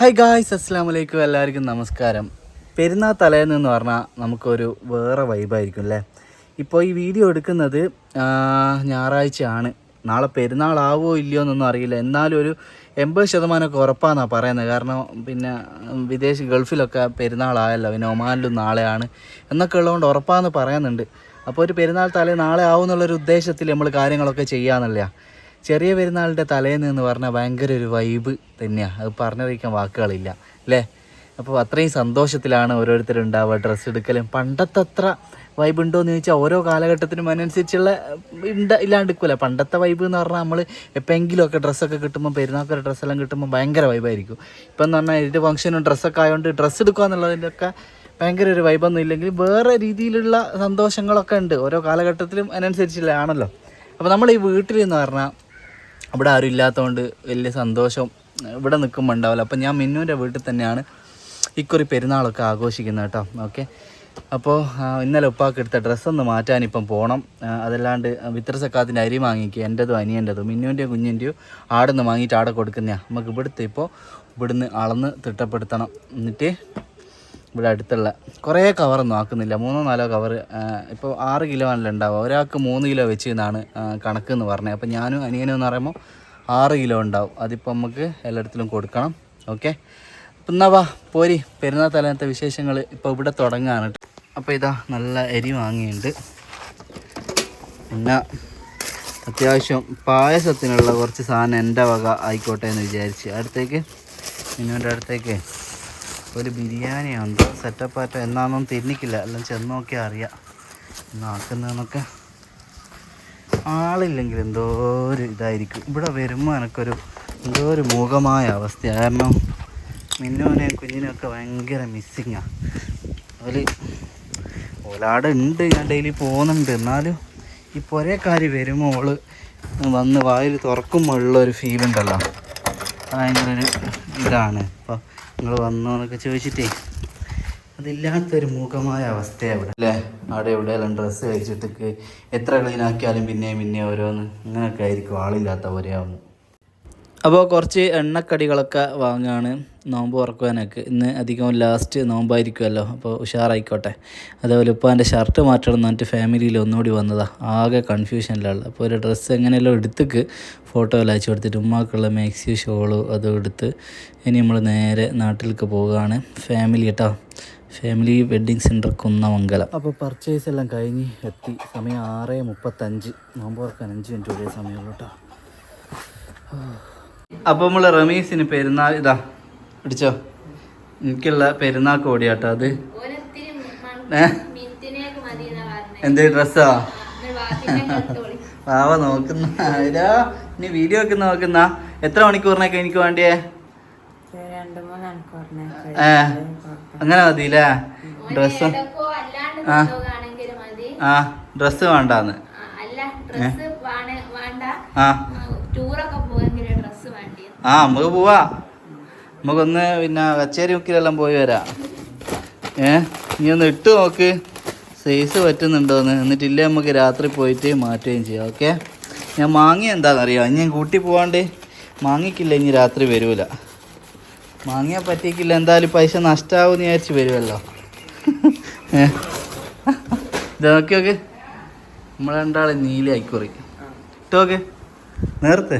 Hi guys അസ്സാം വലൈക്കും എല്ലാവർക്കും നമസ്കാരം. പെരുന്നാ തലേന്ന് എന്ന് പറഞ്ഞാൽ നമുക്കൊരു വേറെ വൈബായിരിക്കും അല്ലേ ഇപ്പോൾ ഈ വീഡിയോ എടുക്കുന്നത് ഞായറാഴ്ചയാണ്. നാളെ പെരുന്നാളാവോ ഇല്ലയോ എന്നൊന്നും അറിയില്ല. എന്നാലും ഒരു എൺപത് ശതമാനമൊക്കെ ഉറപ്പാണെന്നാണ് പറയുന്നത്. കാരണം പിന്നെ വിദേശ ഗൾഫിലൊക്കെ പെരുന്നാളായല്ലോ. പിന്നെ ഒമാനിലും നാളെയാണ് എന്നൊക്കെ ഉള്ളതുകൊണ്ട് ഉറപ്പാന്ന് പറയുന്നുണ്ട്. അപ്പോൾ ഒരു പെരുന്നാൾ തലേ നാളെ ആവും എന്നുള്ളൊരു ഉദ്ദേശത്തിൽ നമ്മൾ കാര്യങ്ങളൊക്കെ ചെയ്യാന്നല്ല? ചെറിയ പെരുന്നാളിന്റെ തലേന്ന് എന്ന് പറഞ്ഞാൽ ഭയങ്കര ഒരു വൈബ് തന്നെയാണ് അത് പറഞ്ഞറിയിക്കാൻ വാക്കുകളില്ല അല്ലേ? അപ്പോൾ അത്രയും സന്തോഷത്തിലാണ് ഓരോരുത്തരും ഉണ്ടാവുക ഡ്രസ്സ് എടുക്കലും. പണ്ടത്തെ അത്ര വൈബ് ഉണ്ടോ എന്ന് ചോദിച്ചാൽ ഓരോ കാലഘട്ടത്തിനും അനുസരിച്ചുള്ള ഉണ്ട് ഇല്ലാണ്ടിരിക്കില്ല പണ്ടത്തെ വൈബ് എന്ന് പറഞ്ഞാൽ നമ്മൾ എപ്പോഴെങ്കിലുമൊക്കെ ഡ്രസ്സൊക്കെ കിട്ടുമ്പോൾ പെരുന്നാൾക്കൊരു ഡ്രസ്സെല്ലാം കിട്ടുമ്പോൾ ഭയങ്കര വൈബായിരിക്കും ഇപ്പം എന്ന് പറഞ്ഞാൽ ഏത് ഫംഗ്ഷനും ഡ്രസ്സൊക്കെ ആയതുകൊണ്ട് ഡ്രസ്സ് എടുക്കുക എന്നുള്ളതിന്റെയൊക്കെ ഭയങ്കര ഒരു വൈബൊന്നും ഇല്ലെങ്കിൽ വേറെ രീതിയിലുള്ള സന്തോഷങ്ങളൊക്കെ ഉണ്ട്. ഓരോ കാലഘട്ടത്തിലും അതിനനുസരിച്ചുള്ള ആണല്ലോ അപ്പോൾ നമ്മൾ ഈ വീട്ടിൽ എന്ന് പറഞ്ഞാൽ ഇവിടെ ആരും ഇല്ലാത്തതുകൊണ്ട് വലിയ സന്തോഷം ഇവിടെ നിൽക്കുമ്പോൾ ഉണ്ടാവില്ല അപ്പം ഞാൻ മിന്നുവിന്റെ വീട്ടിൽ തന്നെയാണ് ഇക്കുറി പെരുന്നാളൊക്കെ ആഘോഷിക്കുന്നത് കേട്ടോ. ഓക്കെ അപ്പോൾ ഇന്നലെ ഉപ്പാക്ക് എടുത്ത ഡ്രസ്സൊന്ന് മാറ്റാനിപ്പം പോകണം ആ, അതല്ലാണ്ട് വിത്ര സക്കാത്തിന്റെ അരി വാങ്ങിക്കുക എന്റെതും അനിയന്റെതും മിന്നുവിന്റെയും കുഞ്ഞിന്റെയും ആടെന്ന് വാങ്ങിയിട്ട് ആടെ കൊടുക്കുന്നതാണ് നമുക്ക് ഇവിടുത്തെ ഇപ്പോൾ ഇവിടുന്ന് അളന്ന് തിട്ടപ്പെടുത്തണം. എന്നിട്ട് ഇവിടെ അടുത്തുള്ള കുറേ കവറൊന്നും ആക്കുന്നില്ല. മൂന്നോ നാലോ കവർ ഇപ്പോൾ ആറ് കിലോ ആണല്ലോ ഉണ്ടാവുക. ഒരാൾക്ക് മൂന്ന് കിലോ വെച്ച് എന്നാണ് കണക്ക് എന്ന് പറഞ്ഞത്. അപ്പോൾ ഞാനും അനിയനും എന്ന് പറയുമ്പോൾ ആറ് കിലോ ഉണ്ടാവും. അതിപ്പോൾ നമുക്ക് എല്ലായിടത്തിലും കൊടുക്കണം. ഓക്കെ അപ്പം എന്നാ വാ പോരി. പെരുന്നാൾ തലത്തെ വിശേഷങ്ങൾ ഇപ്പോൾ ഇവിടെ തുടങ്ങുകയാണ് ട്ടോ. അപ്പോൾ ഇതാ നല്ല അരി വാങ്ങിയിട്ടുണ്ട് പിന്നെ അത്യാവശ്യം പായസത്തിനുള്ള കുറച്ച് സാധനം എന്റെ വക ആയിക്കോട്ടെ എന്ന് വിചാരിച്ച്. അടുത്തേക്ക് മിന്നുവിന്റെ അടുത്തേക്ക്. ഒരു ബിരിയാണി ഉണ്ട് സെറ്റപ്പ് ആയിട്ട് എന്നാന്നൊന്നും തിരിഞ്ഞിക്കില്ല. എല്ലാം ചെന്ന് നോക്കിയാൽ അറിയാം. എന്നാക്കുന്നതെന്നൊക്കെ ആളില്ലെങ്കിൽ എന്തോ ഒരു ഇതായിരിക്കും. ഇവിടെ വരുമ്പോൾ എനിക്കൊരു എന്തോ ഒരു മൂകമായ അവസ്ഥ കാരണം മിന്നുവിനെയും കുഞ്ഞിനെയൊക്കെ ഭയങ്കര മിസ്സിങ്ങാണ് അതിൽ ഓലാടെ ഉണ്ട് ഞാൻ ഡെയിലി പോകുന്നുണ്ട്. എന്നാലും ഈ പൊരേക്കാരി വരുമ്പോൾ ഓൾ വന്ന് വായിൽ തുറക്കുമ്പോഴുള്ള ഒരു ഫീലുണ്ടല്ലോ ഭയങ്കര ഒരു ഇതാണ്. അപ്പോൾ നിങ്ങൾ വന്നോ എന്നൊക്കെ ചോദിച്ചിട്ടേ അതില്ലാത്തൊരു മൂകമായ അവസ്ഥയാണ് ഇവിടെ. അല്ലേ? അവിടെ എവിടെയെല്ലാം ഡ്രസ്സ് കഴിച്ചിട്ട് എത്ര ക്ലീനാക്കിയാലും പിന്നെയും പിന്നെയും ഓരോന്ന് അങ്ങനെയൊക്കെ ആയിരിക്കും. ആളില്ലാത്ത പോലെയാവുന്നു. അപ്പോൾ കുറച്ച് എണ്ണക്കടികളൊക്കെ വാങ്ങുകയാണ് നോമ്പ് ഉറക്കുവാനൊക്കെ. ഇന്ന് അധികം ലാസ്റ്റ് നോമ്പായിരിക്കുമല്ലോ അപ്പോൾ ഉഷാറായിക്കോട്ടെ. അതേപോലെ ഉപ്പാന്റെ ഷർട്ട് മാറ്റണം എന്ന് പറഞ്ഞിട്ട് ഫാമിലിയിൽ ഒന്നുകൂടി വന്നതാണ് ആകെ കൺഫ്യൂഷനിലുള്ളത് അപ്പോൾ ഒരു ഡ്രസ്സ് എങ്ങനെയല്ലോ എടുത്തേക്ക് ഫോട്ടോ എല്ലാം അയച്ചു കൊടുത്തിട്ട് ഉമ്മാക്കുള്ള മാക്സി ഷോൾ അതും എടുത്ത് ഇനി നമ്മൾ നേരെ നാട്ടിലേക്ക് പോവുകയാണ്. ഫാമിലി കേട്ടോ ഫാമിലി വെഡ്ഡിങ് സെന്റർ കുന്നമംഗലം. അപ്പോൾ പർച്ചേസ് എല്ലാം കഴിഞ്ഞ് എത്തി. സമയം ആറ് മുപ്പത്തഞ്ച്. നോമ്പ് തുറക്കാൻ അഞ്ച് മിനിറ്റ് ഒരേ സമയമുള്ളൂ കേട്ടോ അപ്പോൾ നമ്മൾ റമീസിന് പെരുന്നാൾ ഇതാ പിടിച്ചോ. എനിക്കുള്ള പെരുന്നാൾ കോടിയാട്ടോ അത്. എന്ത് ഡ്രസ്സാ. പാവ നോക്കുന്ന ഇതാ ഇനി വീഡിയോ ഒക്കെ നോക്കുന്ന. എത്ര മണിക്കൂറിനൊക്കെ എനിക്ക് വേണ്ടിയേ? ഏ അങ്ങനെ മതി അല്ലേ ഡ്രസ്സ്. ആ അല്ലാണ്ട് കൊണ്ടുപോകാണെങ്കിൽ മതി. ആ ഡ്രസ്സ് വേണ്ടാന്ന്. ആ, ആ നമുക്ക് പോവാ. നമുക്കൊന്ന് പിന്നെ കച്ചേരി മുക്കിലെല്ലാം പോയി വരാം. ഏ നീ ഒന്ന് ഇട്ട് നോക്ക്. സൈസ് പറ്റുന്നുണ്ടോന്ന്. എന്നിട്ടില്ലേ നമുക്ക് രാത്രി പോയിട്ട് മാറ്റുകയും ചെയ്യാം ഓക്കെ? ഞാൻ മാങ്ങി എന്താണെന്നറിയാം? ഇനി ഞാൻ കൂട്ടി പോവാണ്ട്. മാങ്ങിക്കില്ല ഇനി രാത്രി വരൂല. മാങ്ങിയാൽ പറ്റിക്കില്ല എന്തായാലും പൈസ നഷ്ടമാവും വിചാരിച്ച് വരുമല്ലോ ഇത് നോക്കി നോക്ക്. രണ്ടാളെ നീല ആയിക്കുറി ഇട്ടോക്ക് നേരത്തെ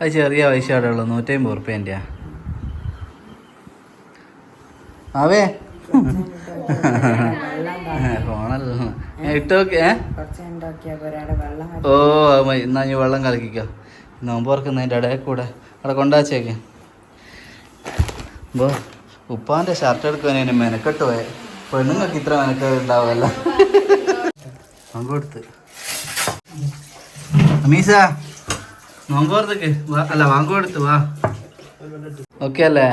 അത് ചെറിയ പൈസ അവിടെ ഉള്ളു നൂറ്റമ്പത് ഉറുപ്പ്യന്റെയാ അവേ ഫോണല്ലോ. ഞാൻ ഇട്ട് നോക്കി ഏ? കുറച്ച് ഉണ്ടാക്കിയപ്പോ ഒരാടെ വെള്ളം ഓ. എന്നാ ഞാൻ വെള്ളം കലക്കിക്കോ. നോമ്പ് ഓർക്കുന്നതിന്റെ ഇടയിൽ കൂടെ. അവിടെ കൊണ്ടാച്ചേക്ക് ബോ ഉപ്പാന്റെ ഷർട്ട് എടുക്കാൻ മെനക്കെട്ട് പോയെ. പെണ്ണുങ്ങൾക്ക് ഇത്ര മെനക്കെട്ട് ഉണ്ടാവുമല്ലോ. നോമ്പ് കൊടുത്ത്. അമീസ. നോമ്പ് പുറത്തേക്ക് വാ അല്ല വാങ്ങോ കൊടുത്ത് വാ. ഓക്കെ അല്ലേ?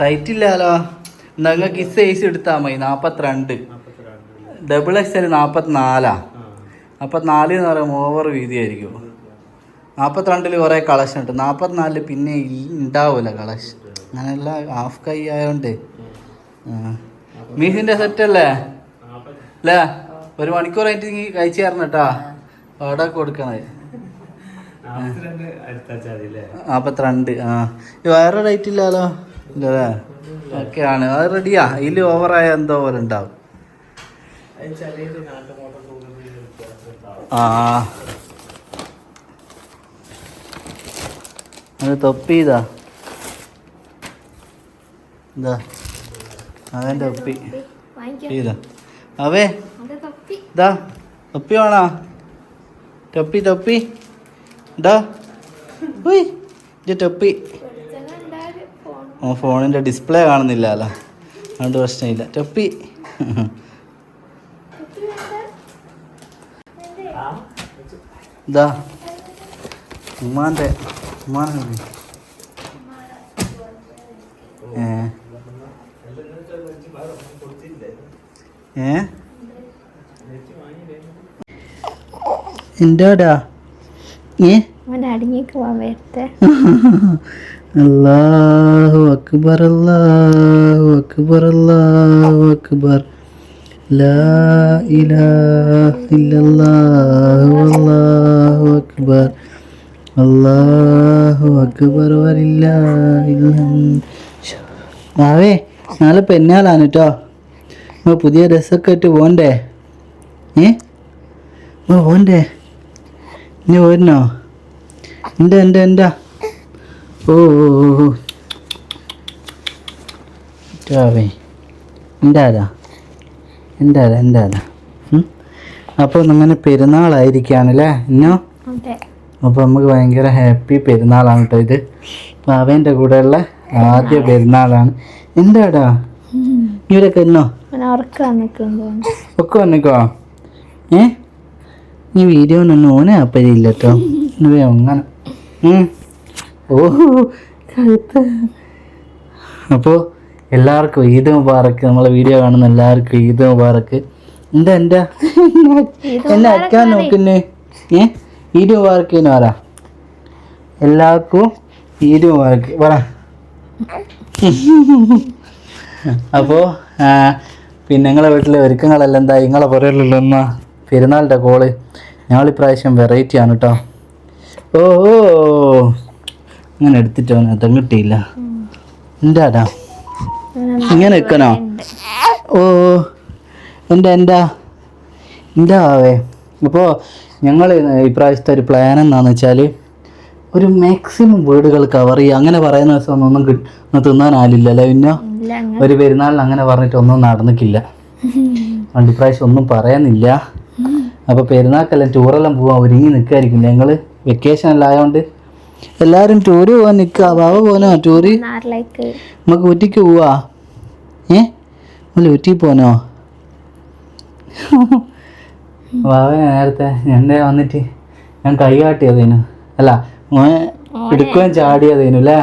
ടൈറ്റ് ഇല്ലാലോ? നിങ്ങൾക്ക് ഈ സൈസ് എടുത്താൽ മതി. നാൽപ്പത്തിരണ്ട് ഡബിൾ എക്സ് എൽ നാൽപ്പത്തിനാലാ നാൽപ്പത്തിനാല് എന്ന് പറയുമ്പോൾ ഓവർ വീതിയായിരിക്കും നാൽപ്പത്തിരണ്ടിൽ കുറേ കളക്ഷൻ ഉണ്ട്. നാൽപ്പത്തിനാലിൽ പിന്നെ ഉണ്ടാവില്ല ഉണ്ടാവൂല കളക്ഷൻ അങ്ങനെയുള്ള ഹാഫ് കൈ ആയതുകൊണ്ട് മീസിന്റെ സെറ്റ് അല്ലേ? അല്ലേ? ഒരു മണിക്കൂറായിട്ട് നീ കഴിച്ചു തരണം കേട്ടാ. അവിടെ കൊടുക്കണത് നാപ്പത്തിരണ്ട് ആ. വേറെ റേറ്റ് ഇല്ലല്ലോ ഇല്ലല്ലേ? ഓക്കെ ആണ് അത് റെഡിയാ ഇതിൽ ഓവറായ എന്തോ പോലെ ഉണ്ടാവും. ആ അത് തൊപ്പി ഇതാ. ഇതാ. അതെന്റെ തൊപ്പി. വാങ്ങിക്കാം. ഇതാ. അവേ. ഇതാ. തൊപ്പി വേണോ? തൊപ്പി തൊപ്പി ഇതാ ഉയ് ഇത് തൊപ്പി ഓ ഫോണിന്റെ ഡിസ്പ്ലേ കാണുന്നില്ല അല്ല. അതുകൊണ്ട് പ്രശ്നമില്ല. തൊപ്പി ഇതാ ഉമ്മാന്റെ ഉമ്മാനെ ഏ? ഏ? എന്താടാ? ഏ? അല്ലാഹു അക്ബർ അല്ലാഹു അക്ബർ അല്ലാഹു അക്ബർ. ലാ ഇലാഹ ഇല്ലല്ലാഹു അല്ലാഹു അക്ബർ. അല്ലാഹു അക്ബർ ആവേ നാളെ പെന്നാളാണ് കേട്ടോ പുതിയ ഡ്രസ്സൊക്കെ ഇട്ട് പോണ്ടേ? ഏ? പോണ്ടേ? ഇനി പോരുന്നോ എന്റെ എന്റെ എന്താ ഓ ഓ, എന്താ എന്താ ചാവേ എന്താടാ എന്താടാ എന്താടാ അപ്പോൾ അങ്ങനെ പെരുന്നാളായിരിക്കുകയാണല്ലേ ഇന്നോ? അപ്പോൾ നമുക്ക് ഭയങ്കര ഹാപ്പി പെരുന്നാളാണ് കേട്ടോ ഇത്. പാവേന്റെ കൂടെയുള്ള ആദ്യ പെരുന്നാളാണ്. എന്താടാ? ഇവരൊക്കെ എന്നോ ഒക്കെ വന്നിക്കോ? ഏ? നീ വീഡിയോനൊന്നും ഓനെ അപ്പരില്ല കേട്ടോ അങ്ങനെ ഉം. ഓ കഴുത്ത്. അപ്പോൾ എല്ലാവർക്കും ഈദ് മുബാറക്ക് നമ്മളെ വീഡിയോ കാണുന്ന എല്ലാവർക്കും ഈദ് മുബാറക്ക് എന്താ എന്താ? എന്നെ അയക്കാൻ നോക്കുന്നേ? ഏ? ഈദ് മുബാറക്ക് എന്ന് പറ. എല്ലാവർക്കും ഈദ് മുബാറക്ക് പറ. അപ്പോൾ പിന്നെ നിങ്ങളെ വീട്ടിലെ ഒരുക്കങ്ങളെല്ലാം എന്താ? നിങ്ങളെ പുറയിലുള്ള പെരുന്നാളിന്റെ കോൾ ഞങ്ങളിപ്രാവശ്യം വെറൈറ്റി ആണ് കേട്ടോ ഓ ഇങ്ങനെ എടുത്തിട്ട് എടുത്തിട്ടോ അതും കിട്ടിയില്ല. എന്താടാ ഇങ്ങനെ നിൽക്കണോ? ഓ എന്താ എന്താ? എന്താ ആവേ? അപ്പോൾ ഞങ്ങൾ ഇപ്രാവശ്യത്തെ ഒരു പ്ലാൻ എന്താണെന്ന് വെച്ചാൽ ഒരു മാക്സിമം വീടുകൾ കവർ ചെയ്യുക. അങ്ങനെ പറയുന്ന ദിവസം ഒന്നും കിട്ടുന്ന തിന്നാനാലില്ല അല്ലെ പിന്നെ? ഒരു പെരുന്നാളിന് അങ്ങനെ പറഞ്ഞിട്ട് ഒന്നും നടന്നിട്ടില്ല. ഇപ്രാവശ്യം ഒന്നും പറയാനില്ല അപ്പോൾ പെരുന്നാക്കെല്ലാം ടൂറെല്ലാം പോകാൻ ഒരുങ്ങി നിൽക്കായിരിക്കും ഞങ്ങൾ വെക്കേഷൻ എല്ലാം ആയതുകൊണ്ട് എല്ലാവരും ടൂറ് പോകാൻ നിൽക്കുക ബാബ പോനോ ടൂറ് നമുക്ക് ഊറ്റിക്ക് പോവാ. ഏ? നമ്മൾ ഊറ്റി പോനോ ബാബ നേരത്തെ എന്റെ വന്നിട്ട് ഞാൻ കൈ കാട്ടിയതേനു അല്ല മോനെ എടുക്കുകയും ചാടിയതേനു അല്ലേ.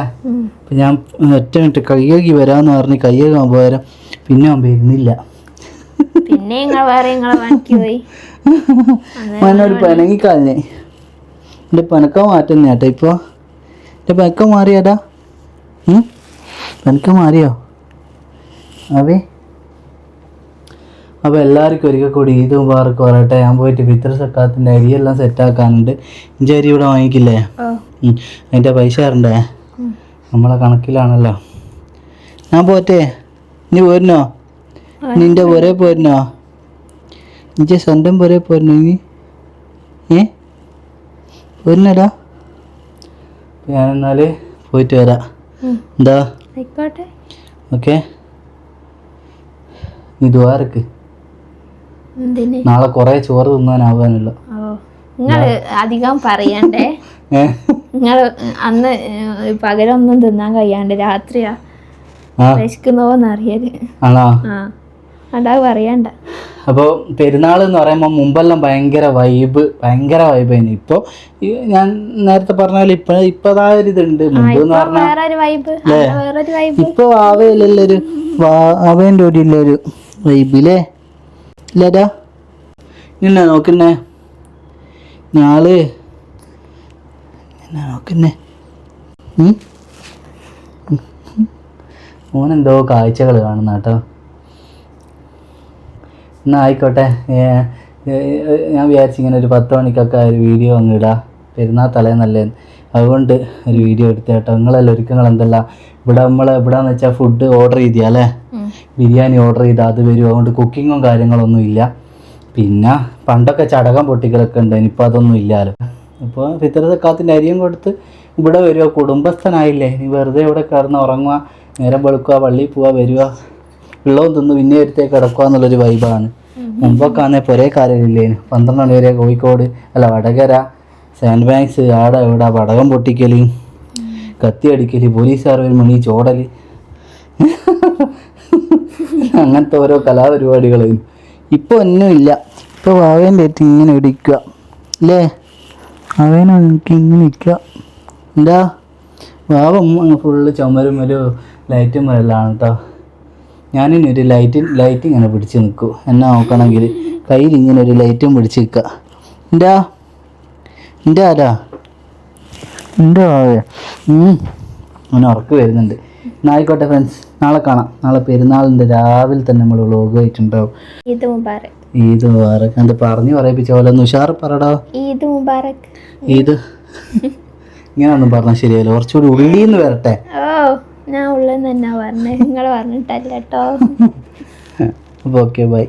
അപ്പം ഞാൻ ഒറ്റ മിനിറ്റ് കൈകി വരാമെന്ന് പറഞ്ഞ് കൈകി പോയാലും പിന്നെ അവൻ വരുന്നില്ല. പിന്നെ വേറെ പോയി. എന്നോട് പിണങ്ങിക്കളഞ്ഞേ എന്റെ പനക്ക മാറ്റുന്ന ചേട്ടാ ഇപ്പോൾ എന്റെ പനക്ക മാറിയാടാ പനക്ക മാറിയോ? അവേ. അപ്പോൾ എല്ലാവർക്കും ഒരിക്കൽ കൂടി ഈദും മുബാറക്ക് പറയട്ടെ. ഞാൻ പോയിട്ട് പിത്ര സക്കാത്തിന്റെ അരിയെല്ലാം സെറ്റാക്കാനുണ്ട് ഇഞ്ചി അരി ഇവിടെ വാങ്ങിക്കില്ലേ. അതിന്റെ പൈസ തരണ്ടേ? നമ്മളെ കണക്കിലാണല്ലോ. ഞാൻ പോറ്റേ നീ പോരുന്നോ? നിന്റെ ഒരേ പോരുന്നോ? നിന്റെ സ്വന്തം പോലെ പോരുന്നോ നീ ഏ? പോരുന്നടാ. ഞാനെന്നാൽ പോയിട്ട് വരാം. എന്താ? ആയിക്കോട്ടെ. ഓക്കെ. നീ ദ്വാരക്ക് നാളെ കുറേ ചോറ് തിന്നാനാവാനല്ലോ നിങ്ങൾ അധികം പറയണ്ടേ? നിങ്ങൾ അന്ന് പകരൊന്നും പകലൊന്നും തിന്നാൻ കഴിയാണ്ട് രാത്രിയാ വിശക്കുന്നോന്നറിയൽ ആണോ? ആ. അതാ പറയണ്ട. അപ്പോൾ പെരുന്നാൾ എന്ന് പറയുമ്പോൾ മുമ്പെല്ലാം ഭയങ്കര വൈബ് ഭയങ്കര വൈബ് ആയിരുന്നു. ഇപ്പോൾ ഞാൻ നേരത്തെ പറഞ്ഞ പോലെ ഇപ്പൊ ഇപ്പതാ ഒരു ഇതുണ്ട് മുമ്പ് എന്ന് പറഞ്ഞാൽ ഇപ്പൊ ആവയില്ലൊരു ആവേന്റെ ഒരു ഇല്ലൊരു വൈബിലേ ഇല്ലടാ. നിന്നെ നോക്കുന്നേ? ഞാൾ എന്നാ നോക്കുന്നേ? മോനെന്തോ കാഴ്ചകൾ കാണുന്ന കേട്ടോ എന്നാ ആയിക്കോട്ടെ ഞാൻ വിചാരിച്ചു ഇങ്ങനെ ഒരു പത്ത് മണിക്കൊക്കെ ഒരു വീഡിയോ അങ്ങ് ഇടാം. പെരുന്നാൾ തലേന്നല്ലേ. അതുകൊണ്ട് ഒരു വീഡിയോ എടുത്ത കേട്ടോ. നിങ്ങളെല്ലാം ഒരുക്കങ്ങൾ എന്തല്ല? ഇവിടെ നമ്മൾ എവിടെയെന്ന് വെച്ചാൽ ഫുഡ് ഓർഡർ ചെയ്തിയാ അല്ലേ? ബിരിയാണി ഓർഡർ ചെയ്താൽ അത് വരും. അതുകൊണ്ട് കുക്കിങ്ങും കാര്യങ്ങളൊന്നും ഇല്ല. പിന്നെ പണ്ടൊക്കെ ചടകം പൊട്ടിക്കലൊക്കെ ഉണ്ട്. ഇനിയിപ്പോൾ അതൊന്നും ഇല്ലല്ലോ അപ്പോൾ ഫിത്തറക്കാത്തിന്റെ അരിയും കൊടുത്ത് ഇവിടെ വരിക കുടുംബസ്ഥനായില്ലേ. നീ വെറുതെ ഇവിടെ കിടന്ന് ഉറങ്ങുക നേരം വെളുക്കുക പള്ളിയിൽ പോവുക വരിക വെള്ളവും തിന്ന് പിന്നെ ഒരുത്തേക്ക് കിടക്കുക എന്നുള്ളൊരു വൈബാണ് മുമ്പൊക്കെ ആണെങ്കിൽ പൊരേ കാര്യമില്ലേന് പന്ത്രണ്ട് മണി വരെ കോഴിക്കോട് അല്ല വടകര സാൻഡ് ബാങ്ക്സ് ആടെ ഇവിടെ പടകം പൊട്ടിക്കൽ കത്തി അടിക്കൽ പോലീസുകാർ ഒരു മണി ചോടൽ. അങ്ങനത്തെ ഓരോ കലാപരിപാടികൾ ഇപ്പോൾ ഒന്നുമില്ല ഇപ്പോൾ വാവേന്റെ പറ്റി ഇങ്ങനെ ഇടിക്കുക. അല്ലേ? വാവേനെ എനിക്ക് ഇങ്ങനെ നിൽക്കുക എന്താ? വാവ ഫുള്ള് ചുമരുമലും ലൈറ്റും വരലാണ് കേട്ടോ ഞാനിനി ഒരു ലൈറ്റ് ലൈറ്റ് ഇങ്ങനെ പിടിച്ച് നിൽക്കൂ. എന്നെ നോക്കണമെങ്കിൽ കയ്യിൽ ഇങ്ങനെ ഒരു ലൈറ്റും പിടിച്ച് നിൽക്കുക. എന്താ? എന്റെ ആരാ എന്റെ അവന് ഉറക്ക് വരുന്നുണ്ട്. എന്നായിക്കോട്ടെ ഫ്രണ്ട്സ് നാളെ കാണാം. നാളെ പെരുന്നാളിന്റെ രാവിലെ തന്നെ നമ്മൾ വ്ലോഗ് ആയിട്ടുണ്ടാവും. ഈദ് മുബാറക്. ഈദ് മുബാറക്. എന്ത് പറഞ്ഞു പറയിപ്പിച്ച? പോലെ ഒന്ന് ഉഷാർ പറടാ. ഈദ് മുബാറക്. ഈദ്. ഇങ്ങനെയൊന്നും പറഞ്ഞാൽ ശരിയല്ല കുറച്ചുകൂടി ഉള്ളിൽ നിന്ന് വരട്ടെ. ഓ. ഞാൻ ഉള്ളതെന്ന് തന്നെ പറഞ്ഞത് നിങ്ങൾ പറഞ്ഞിട്ടല്ല കേട്ടോ. അപ്പോൾ ഓക്കെ ബൈ